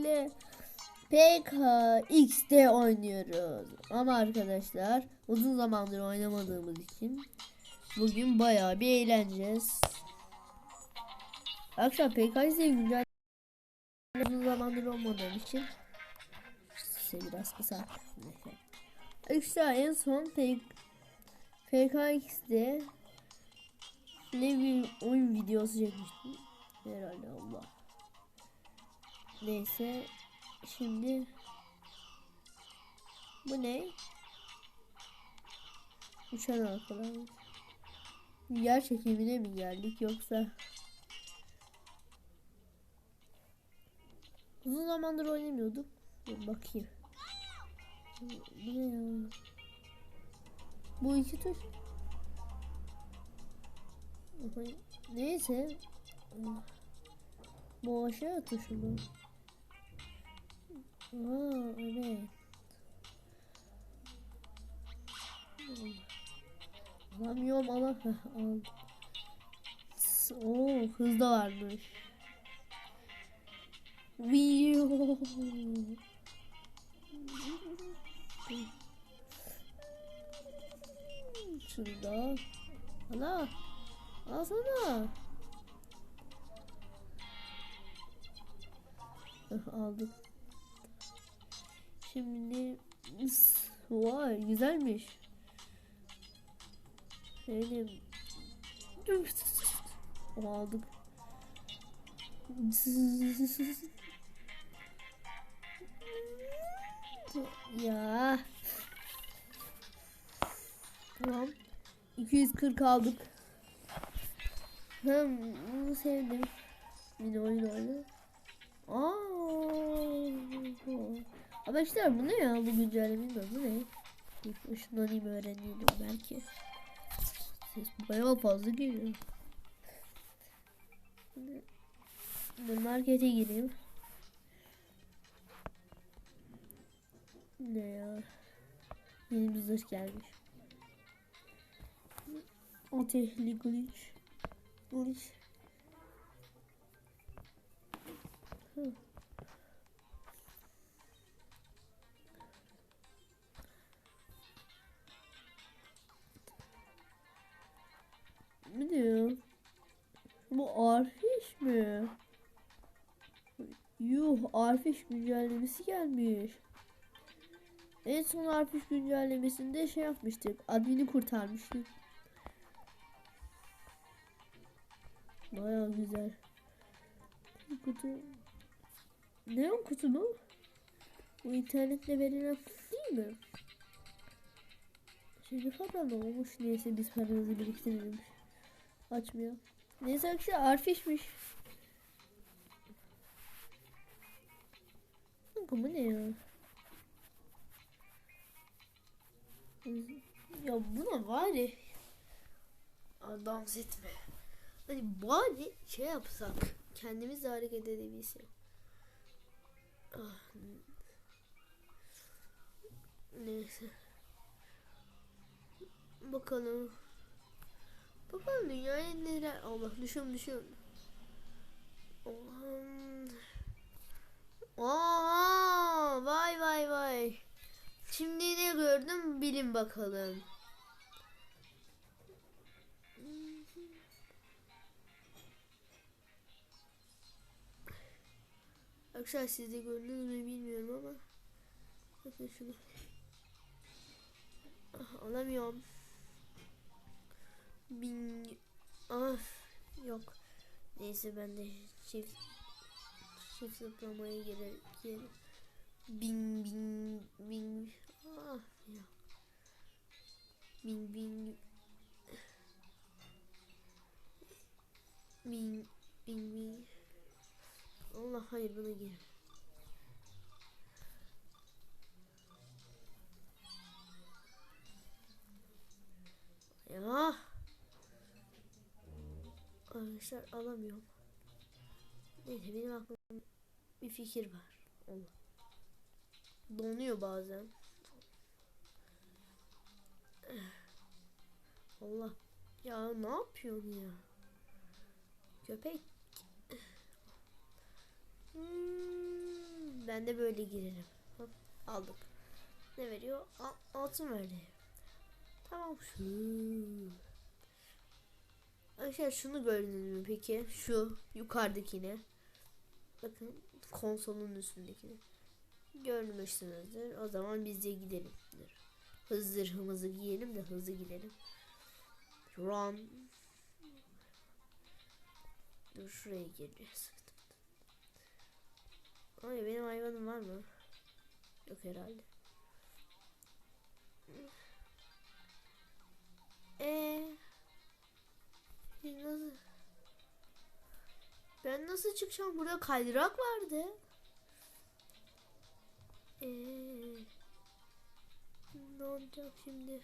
ile PKX'de oynuyoruz. Ama arkadaşlar uzun zamandır oynamadığımız için bugün bayağı bir eğleneceğiz. Arkadaşlar PKX'de güncel uzun zamandır olmadığım için size biraz kısa. Arkadaşlar en son PKX'de ne bir oyun videosu çekmiştim. Herhalde Allah. Neyse. Şimdi bu ne? Uçan arkalar. Yer çekimine mi geldik yoksa Uzun zamandır oynamıyorduk. Dur bakayım. Bu ne ya? Bu iki. Aha, Neyse. Bu aşağı tuşu mu? Aa evet. Alamıyorum Heh, aldım. Oo hız da varmış. Şurada. Ana. Alsana. Heh, Aldım. Şimdi vay güzelmiş. Benim aldık. ya. Tamam. 240 aldık. Hem bunu sevdim. Yine oyun oyunu. Aa. Ama işte bu ne ya bu güncellemenin adı ne? Dur ışınlanayım öğreneyim belki. Ses bayağı fazla geliyor. Dur markete gireyim. Ne ya? Yeni bir zırh gelmiş. Ateşli glitch. Glitch. Hı. Ne diyor? Bu Arfiş mi? Yuh Arfiş güncellemesi gelmiş. En son Arfiş güncellemesinde şey yapmıştık. Admini kurtarmıştık. Baya güzel. Kutu. Ne o kutu bu? Bu internetle verilen kutu değil mi? Şimdi kadar olmuş. Neyse biz paramızı biriktirelim. Açmıyor. Neyse arkadaşlar arfişmiş. Kanka bu ne ya? Ya buna bari dans etme. Hani bari şey yapsak kendimiz de hareket edebilsek. Ah. Neyse. Bakalım. Bakalım dünyaya neler... Allah düşün düşün. Allah'ım. Aa, vay vay vay. Şimdi ne gördüm bilin bakalım. Arkadaşlar siz de gördünüz mü bilmiyorum ama. Bakın şunu. Ah, alamıyorum. Bin... Ah yok. Neyse ben de çift çift zıplamaya gerek gerek. Bin bin bin. Ah ya. Bin bin. Bin bin bin. Allah hayır buna gir. Arkadaşlar alamıyorum. Neyse benim aklımda bir fikir var. Allah. Donuyor bazen. Allah. Ya ne yapıyorsun ya? Köpek. Hmm. Ben de böyle girerim. Hop, aldık. Ne veriyor? A- altın verdi. Tamam şu. Arkadaşlar şunu gördünüz mü peki? Şu yukarıdakine. Bakın konsolun üstündekini. Görmüşsünüzdür. O zaman biz de gidelim. Hızlı zırhımızı giyelim de hızlı gidelim. Run. Dur şuraya gireceğiz. Ay benim hayvanım var mı? Yok herhalde. Eee nasıl? Ben nasıl çıkacağım? Burada kaydırak vardı. Eee ne olacak şimdi?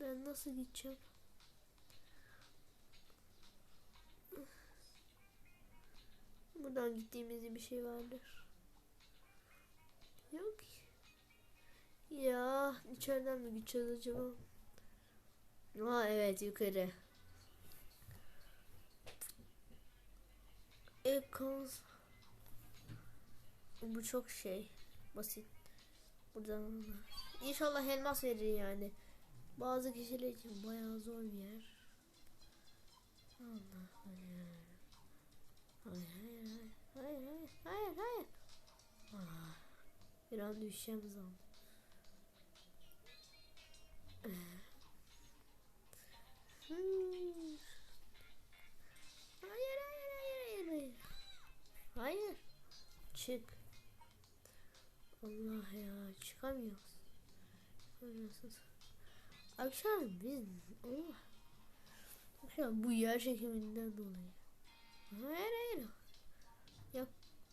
Ben nasıl gideceğim? Buradan gittiğimizde bir şey vardır. Yok. Ya içeriden mi gideceğiz acaba? Aa evet yukarı. Ekons. Bu çok şey. Basit. Buradan İnşallah elmas verir yani. Bazı kişiler için bayağı zor bir yer. Allah Allah. Hayır hayır hayır hayır hayır hayır. Ah, bir an düşeceğim zaman. Hayır hayır hayır hayır hayır. Çık. Allah ya çıkamıyoruz. Çıkamıyorsunuz. Akşam biz Allah. Akşam bu yer çekiminden dolayı. Hayır hayır. Ya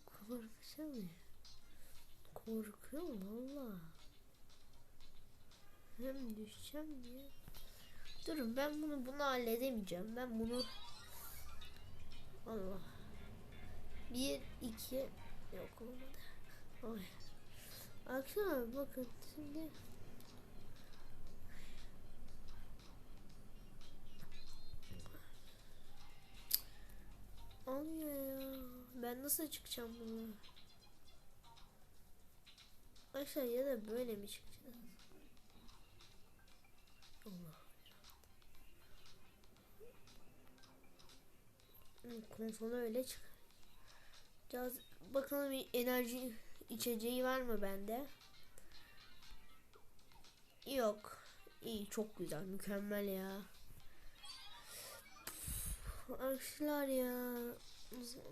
korkacağım ya. Korkuyorum valla. Hem düşeceğim diye. Durun ben bunu bunu halledemeyeceğim. Ben bunu Allah. Bir iki yok olmadı. Ay. Akşam bakın şimdi Olmuyor ya. Ben nasıl çıkacağım bunu? Aşağı ya da böyle mi çıkacağız? Konsolu öyle çık. Biraz bakalım enerji içeceği var mı bende? Yok. İyi çok güzel mükemmel ya. Arkadaşlar ya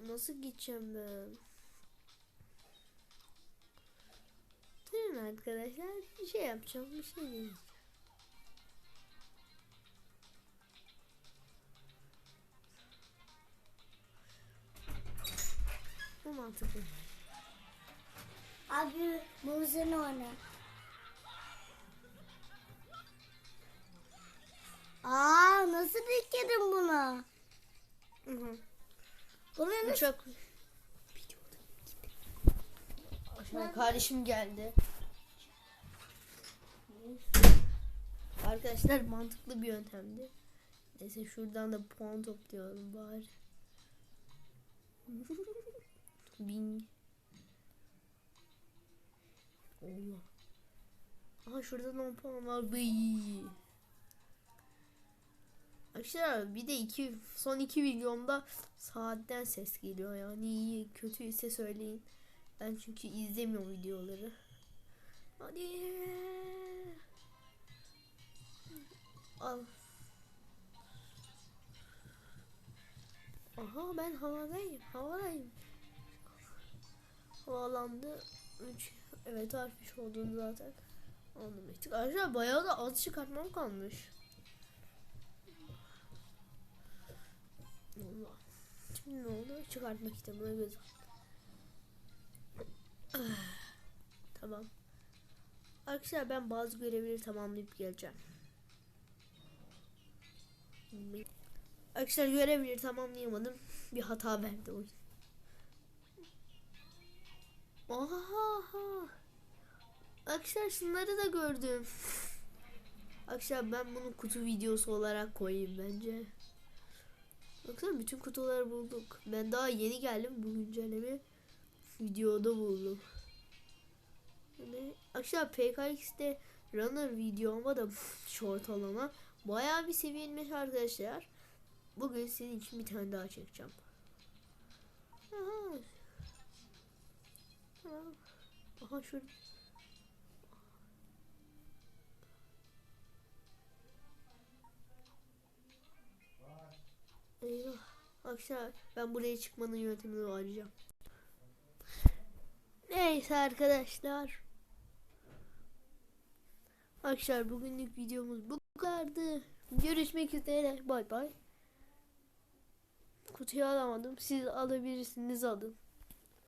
nasıl, gideceğim ben? Durun arkadaşlar bir şey yapacağım bir şey diyeceğim. Mantıklı. Abi bu sen oyna. Aa nasıl? Hı hı. Bunu nasıl? Uçak. Aşağı kardeşim geldi. Arkadaşlar mantıklı bir yöntemdi. Neyse şuradan da puan toplayalım bari. Bin. Allah. Aha şuradan 10 puan var. Bıy. Arkadaşlar bir de iki son iki videomda saatten ses geliyor yani iyi kötüyse söyleyin. Ben çünkü izlemiyorum videoları. Hadi. Al. Aha ben havadayım. Havadayım. Havalandı. 3 evet harfiş olduğunu zaten anlamıştık. Arkadaşlar bayağı da az çıkartmam kalmış. Allah. Şimdi ne oldu? Çıkartma kitabına göz Tamam. Arkadaşlar ben bazı görevleri tamamlayıp geleceğim. Arkadaşlar görevleri tamamlayamadım. Bir hata verdi oyun. Oha. Arkadaşlar şunları da gördüm. Arkadaşlar ben bunu kutu videosu olarak koyayım bence. Baksana bütün kutuları bulduk. Ben daha yeni geldim bu güncelleme. videoda buldum. Yani arkadaşlar PKX'de runner videoma da short olana bayağı bir sevilmiş arkadaşlar. Bugün senin için bir tane daha çekeceğim. Aha. Aha şöyle. Eyvah. Arkadaşlar ben buraya çıkmanın yöntemini arayacağım. Neyse arkadaşlar. Arkadaşlar bugünlük videomuz bu kadardı. Görüşmek üzere. Bay bay. Kutuyu alamadım. Siz alabilirsiniz alın.